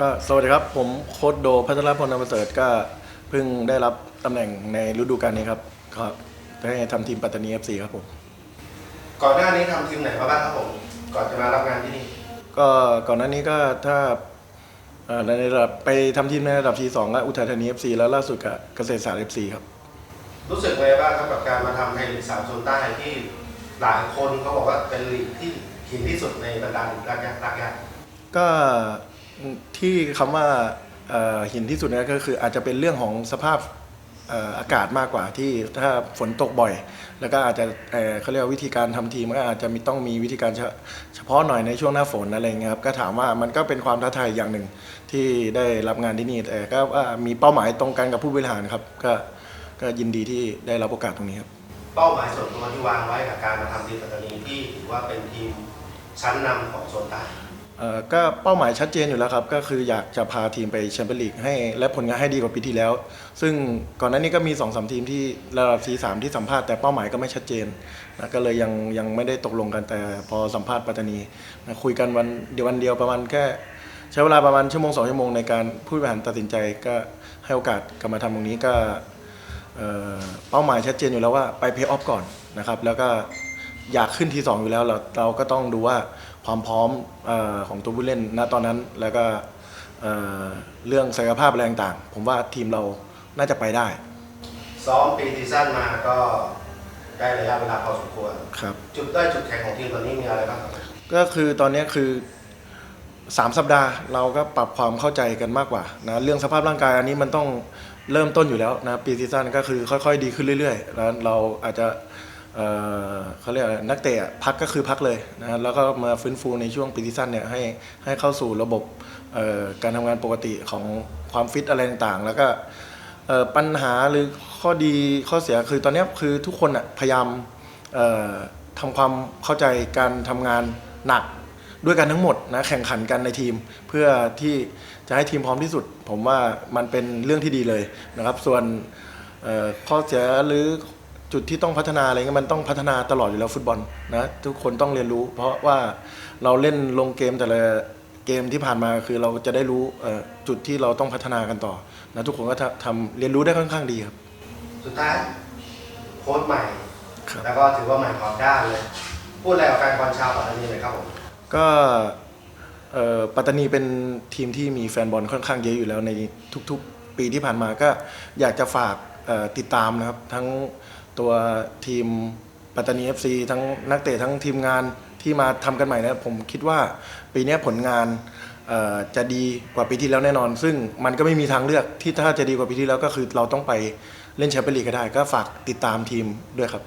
ก็สวัสดีครับ ผมโค้ดโดพัทรพลนามประเสริฐก็เพิ่งได้รับตำแหน่งในฤดูกาลนี้ครับครับได้ทำทีมปัตตานี FC ครับผม ก่อนหน้านี้ทำทีมไหนมาบ้างครับผม ก่อนจะมารับงานที่นี่ ก็ก่อนหน้านี้ก็ถ้าเอ่อในระดับไปทำทีมในระดับทีสองก็อุทัยธานี FC แล้วล่าสุดกับเกษตรศาสตร์ FC ครับ รู้สึกไงบ้างครับกับการมาทำไทยลีกสามโซนใต้ที่หลายคนเขาบอกว่าเป็นลีกที่หินที่สุดในบรรดาลีกรักยักษ์รักยักษ์ก็ ที่คำว่าเอ่อหินที่สุดเนี่ยก็คืออาจจะเป็นเรื่องของสภาพเอ่ออากาศมากกว่าที่ถ้าฝนตกบ่อย แล้วก็อาจจะเอ่อเขาเรียกว่าวิธีการทำทีมก็อาจจะมีต้องมีวิธีการเฉเฉพาะหน่อยในช่วงหน้าฝนอะไรเงี้ยครับก็ถามว่ามันก็เป็นความท้าทายอย่างหนึ่งที่ได้รับงานที่นี่แต่ก็ว่ามีเป้าหมายตรงกันกับผู้บริหารครับก็ก็ยินดีที่ได้รับโอกาสตรงนี้ครับ เป้าหมายส่วนตัวที่วางไว้กับการมาทำทีมปัตตานีที่ถือว่าเป็นทีมชั้นนำของโซนใต้ เอ่อก็เป้าหมายชัดเจนอยู่แล้วครับ ก็คืออยากจะพาทีมไปแชมเปี้ยนลีกให้และผลงานให้ดีกว่าปีที่แล้ว ซึ่งก่อนหน้านี้ก็มี2อสทีมที่ระดับ C3 ที่สัมภาษณ์แต่เป้าหมายก็ไม่ชัดเจนนะก็เลยยังยังไม่ได้ตกลงกันแต่พอสัมภาษณ์ปัตตานีนะคุยกันวันเดียววันเดียวประมาณแค่ใช้เวลาประมาณชั่วโมงสองชั่วโมงในการผู้บริหารตัดสินใจก็ให้โอกาสกลับมาทำตรงนี้ก็เอ่อเป้าหมายชัดเจนอยู่แล้วว่าไปเพย์ออฟก่อนนะครับแล้วก็อยากขึ้นทีสองอยู่แล้วเราเราก็ต้องดูว่า ความพร้อมเออของตัวผู้เล่นณตอนนั้นแล้วก็เอ่อเรื่องศักยภาพอะไรต่างๆ ผมว่าทีมเราน่าจะไปได้ซ้อมปีซีซั่นมาก็ได้ระยะเวลาพอสมควรครับจุดด้อยจุดแข็งของทีมตอนนี้มีอะไรบ้างครับก็คือตอนนี้คือ3สัปดาห์เราก็ปรับความเข้าใจกันมากกว่านะเรื่องสภาพร่างกายอันนี้มันต้องเริ่มต้นอยู่แล้วนะปีซีซั่นก็คือค่อยๆ ดีขึ้นเรื่อยๆ แล้วเราอาจจะ เเขาเรียกนักเตะพักก็คือพักเลยนะแล้วก็มาฟื้นฟูในช่วงปีซีซั่นเนี่ยให้ให้เข้าสู่ระบบการทำงานปกติของความฟิตอะไรต่างๆ แล้วก็ปัญหาหรือข้อดีข้อเสียคือตอนนี้คือทุกคนพยายามเอ่อทำความเข้าใจการทำงานหนักด้วยกันทั้งหมดนะแข่งขันกันในทีม เพื่อที่จะให้ทีมพร้อมที่สุด ผมว่ามันเป็นเรื่องที่ดีเลยนะครับ ส่วนข้อเสียหรือ จุดที่ต้องพัฒนาอะไรเงี้ยมันต้องพัฒนาตลอดอยู่แล้วฟุตบอลนะทุกคนต้องเรียนรู้ เพราะว่าเราเล่นลงเกมแต่ละเกมที่ผ่านมาคือเราจะได้รู้เอ่อจุดที่เราต้องพัฒนากันต่อนะทุกคนก็ทำทำเรียนรู้ได้ค่อนข้างดีครับ สุดท้ายโค้ชใหม่ครับแล้วก็ถือว่าใหม่ขอบด้านเลย พูดอะไรกับแฟนบอลชาวปัตตานีหน่อยครับผมก็เอ่อปัตตานีเป็นทีมที่มีแฟนบอลค่อนข้างเยอะอยู่แล้วในทุกๆ ปีที่ผ่านมาก็อยากจะฝากเอ่อติดตามนะครับ ทั้ง ตัวทีมปัตตานี FC ทั้งนักเตะทั้งทีมงานที่มาทำกันใหม่นะผมคิดว่าปีนี้ผลงานเอ่อจะดีกว่าปีที่แล้วแน่นอน ซึ่งมันก็ไม่มีทางเลือกที่ถ้าจะดีกว่าปีที่แล้วก็คือเราต้องไปเล่นแชมเปี้ยนลีกก็ได้ ก็ฝากติดตามทีมด้วยครับ